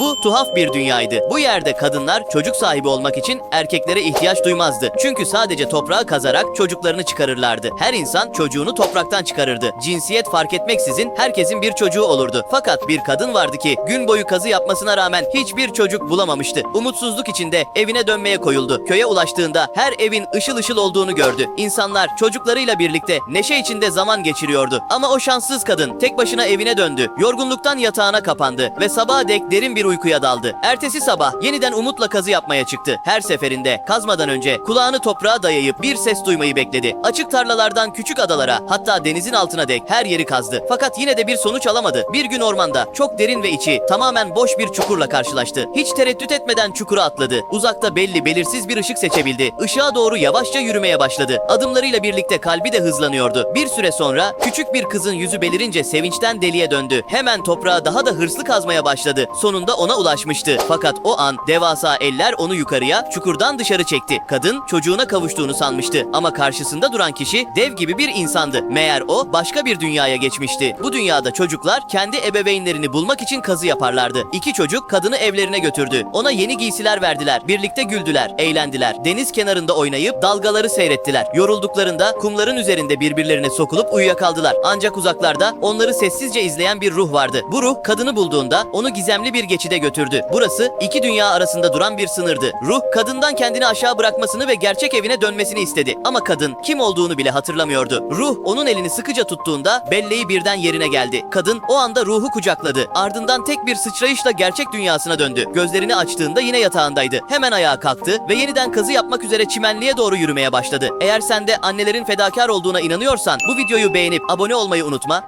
Bu tuhaf bir dünyaydı. Bu yerde kadınlar çocuk sahibi olmak için erkeklere ihtiyaç duymazdı. Çünkü sadece toprağı kazarak çocuklarını çıkarırlardı. Her insan çocuğunu topraktan çıkarırdı. Cinsiyet fark etmeksizin herkesin bir çocuğu olurdu. Fakat bir kadın vardı ki gün boyu kazı yapmasına rağmen hiçbir çocuk bulamamıştı. Umutsuzluk içinde evine dönmeye koyuldu. Köye ulaştığında her evin ışıl ışıl olduğunu gördü. İnsanlar çocuklarıyla birlikte neşe içinde zaman geçiriyordu. Ama o şanssız kadın tek başına evine döndü. Yorgunluktan yatağına kapandı ve sabaha dek derin bir uykuya daldı. Ertesi sabah yeniden umutla kazı yapmaya çıktı. Her seferinde kazmadan önce kulağını toprağa dayayıp bir ses duymayı bekledi. Açık tarlalardan küçük adalara hatta denizin altına dek her yeri kazdı. Fakat yine de bir sonuç alamadı. Bir gün ormanda çok derin ve içi tamamen boş bir çukurla karşılaştı. Hiç tereddüt etmeden çukura atladı. Uzakta belli belirsiz bir ışık seçebildi. Işığa doğru yavaşça yürümeye başladı. Adımlarıyla birlikte kalbi de hızlanıyordu. Bir süre sonra küçük bir kızın yüzü belirince sevinçten deliye döndü. Hemen toprağa daha da hırslı kazmaya başladı. Sonunda ona ulaşmıştı. Fakat o an devasa eller onu yukarıya, çukurdan dışarı çekti. Kadın çocuğuna kavuştuğunu sanmıştı ama karşısında duran kişi dev gibi bir insandı. Meğer o başka bir dünyaya geçmişti. Bu dünyada çocuklar kendi ebeveynlerini bulmak için kazı yaparlardı. İki çocuk kadını evlerine götürdü. Ona yeni giysiler verdiler. Birlikte güldüler, eğlendiler. Deniz kenarında oynayıp dalgaları seyrettiler. Yorulduklarında kumların üzerinde birbirlerine sokulup uyuyakaldılar. Ancak uzaklarda onları sessizce izleyen bir ruh vardı. Bu ruh kadını bulduğunda onu gizemli bir geçide götürdü. Burası iki dünya arasında duran bir sınırdı. Ruh kadından kendini aşağı bırakmasını ve gerçek evine dönmesini istedi. Ama kadın kim olduğunu bile hatırlamıyordu. Ruh onun elini sıkıca tuttuğunda belleği birden yerine geldi. Kadın o anda ruhu kucakladı. Ardından tek bir sıçrayışla gerçek dünyasına döndü. Gözlerini açtığında yine yatağındaydı. Hemen ayağa kalktı ve yeniden kazı yapmak üzere çimenliğe doğru yürümeye başladı. Eğer sen de annelerin fedakar olduğuna inanıyorsan bu videoyu beğenip abone olmayı unutma.